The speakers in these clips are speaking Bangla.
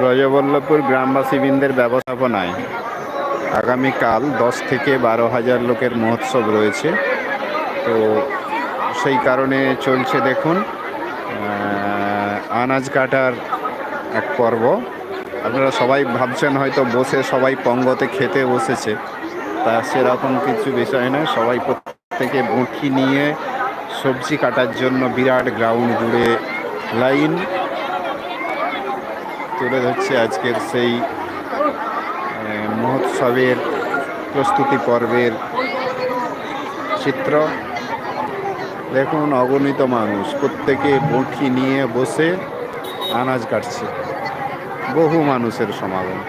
ব্রজবল্লভপুর গ্রামবাসীবৃন্দের ব্যবস্থাপনায় আগামীকাল দশ থেকে বারো হাজার লোকের মহোৎসব রয়েছে। তো সেই কারণে চলছে দেখুন আনাজ কাটার এক পর্ব। আপনারা সবাই ভাবছেন হয়তো বসে সবাই পঙ্গতে খেতে বসেছে, তা সেরকম কিছু বিষয় নয়। সবাই প্রত্যেকে বঁটি নিয়ে সবজি কাটার জন্য বিরাট গ্রাউন্ড জুড়ে লাইন। তুলে ধরছে আজকের সেই মহোৎসবের প্রস্তুতি পর্বের চিত্র। দেখুন, অগণিত মানুষ, প্রত্যেকে বঁটি নিয়ে বসে আনাজ কাটছে। বহু মানুষের সমাগম।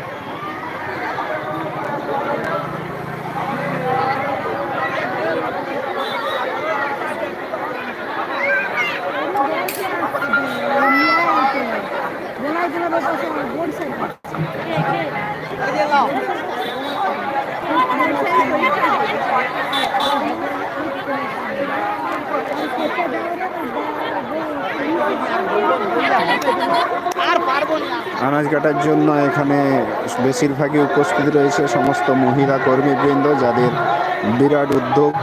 আনাজ কাটার জন্য এখানে বেশিরভাগই উপস্থিত রয়েছে সমস্ত মহিলা কর্মীবৃন্দ যাদের বিরাট উদ্যোগ।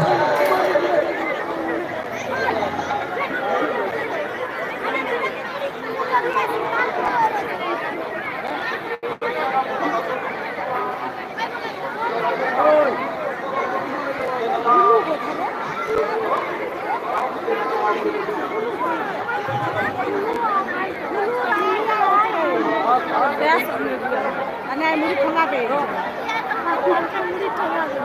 মানে মুড়ি ঠোঙাবে মুড়ি ঠোঙাবে